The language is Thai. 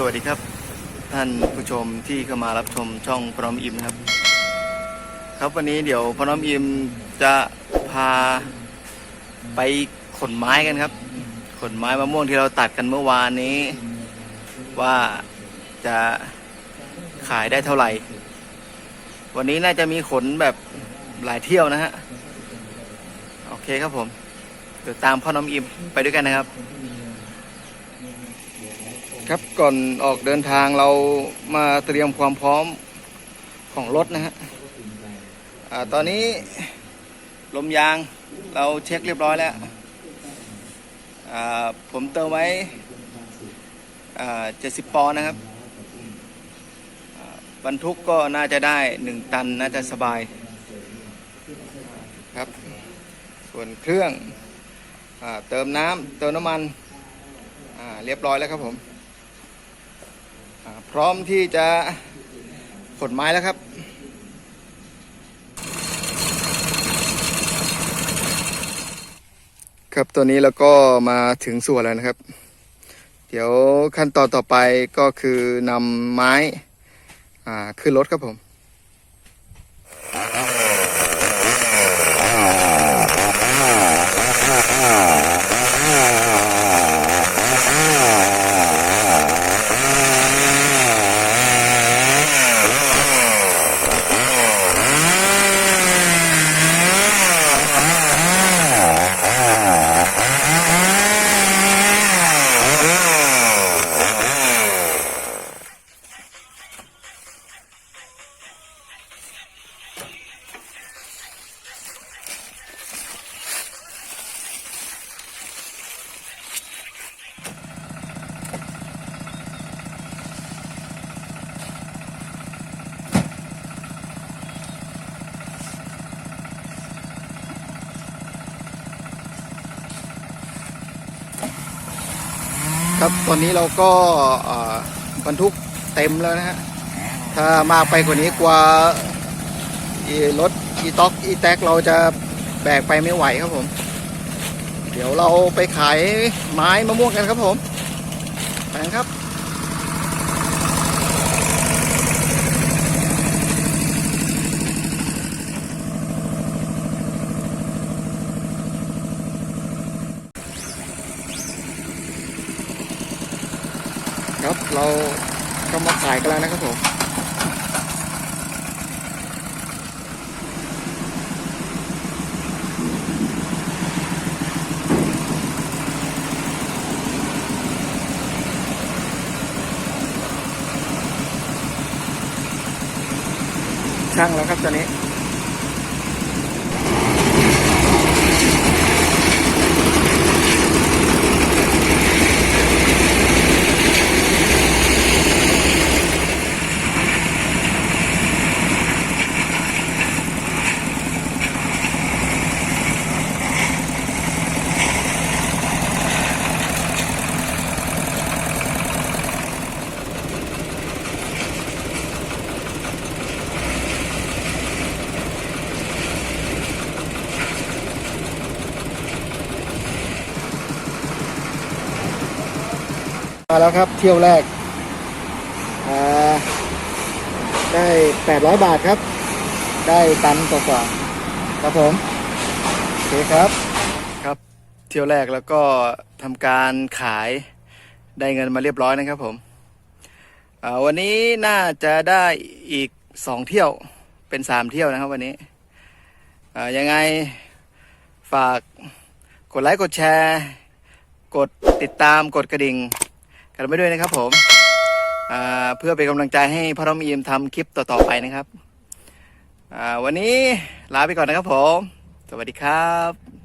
สวัสดีครับ ท่านผู้ชมที่เข้ามารับชมช่องพร้อมอิมนะครับ ครับวันนี้เดี๋ยวพร้อมอิมจะพาไปขนไม้กันครับ ขนไม้มะม่วงที่เราตัดกันเมื่อวานนี้ ว่าจะขายได้เท่าไหร่ วันนี้น่าจะมีขนแบบหลายเที่ยวนะฮะโอเคครับผมเดี๋ยวตามพ่อน้องอิมไปด้วยกันนะครับ ครับก่อนออกเดินทางเรามาเตรียมความพร้อมของรถนะฮะอาตอนนี้ลมยางเราเช็คเรียบร้อยแล้ว ผมเติมไว้เจ็ดสิบปอนด์นะครับ บรรทุกก็น่าจะได้หนึ่งตันน่าจะสบายครับ ส่วนเครื่องอเติมน้ำเติมน้ำมันเรียบร้อยแล้วครับผม พร้อมที่จะขนไม้แล้วครับ ครับตัวนี้เราก็มาถึงส่วนแล้วนะครับ เดี๋ยวขั้นตอนต่อไปก็คือนำไม้ขึ้นรถครับผม ครับตอนนี้เราก็บรรทุกเต็มแล้วนะฮะถ้ามากไปกว่านี้กว่ารถอีต็อกอีแท็กเราจะแบกไปไม่ไหวครับผม เดี๋ยวเราไปขายไม้มะม่วงกันครับผมไปกันครับ ครับเราก็มาขายกันแล้วนะครับผมช่างแล้วครับตอนนี้ มาแล้วครับเที่ยวแรกอ่าได้ 800 บาทครับ ได้ตันกว่าๆครับผมโอเคครับครับ เที่ยวแรกแล้วก็ทำการขายได้เงินมาเรียบร้อยนะครับผมอ่าวันนี้น่าจะได้อีกสองเที่ยวเป็นสามเที่ยวนะครับวันนี้อ่ายังไงฝากกดไลค์กดแชร์ กดติดตามกดกระดิ่ง กันไปด้วยนะครับ ผมเพื่อเป็นกำลังใจให้พ่อน้องอีมทำคลิปต่อๆไปนะครับวันนี้ลาไปก่อนนะครับผม สวัสดีครับ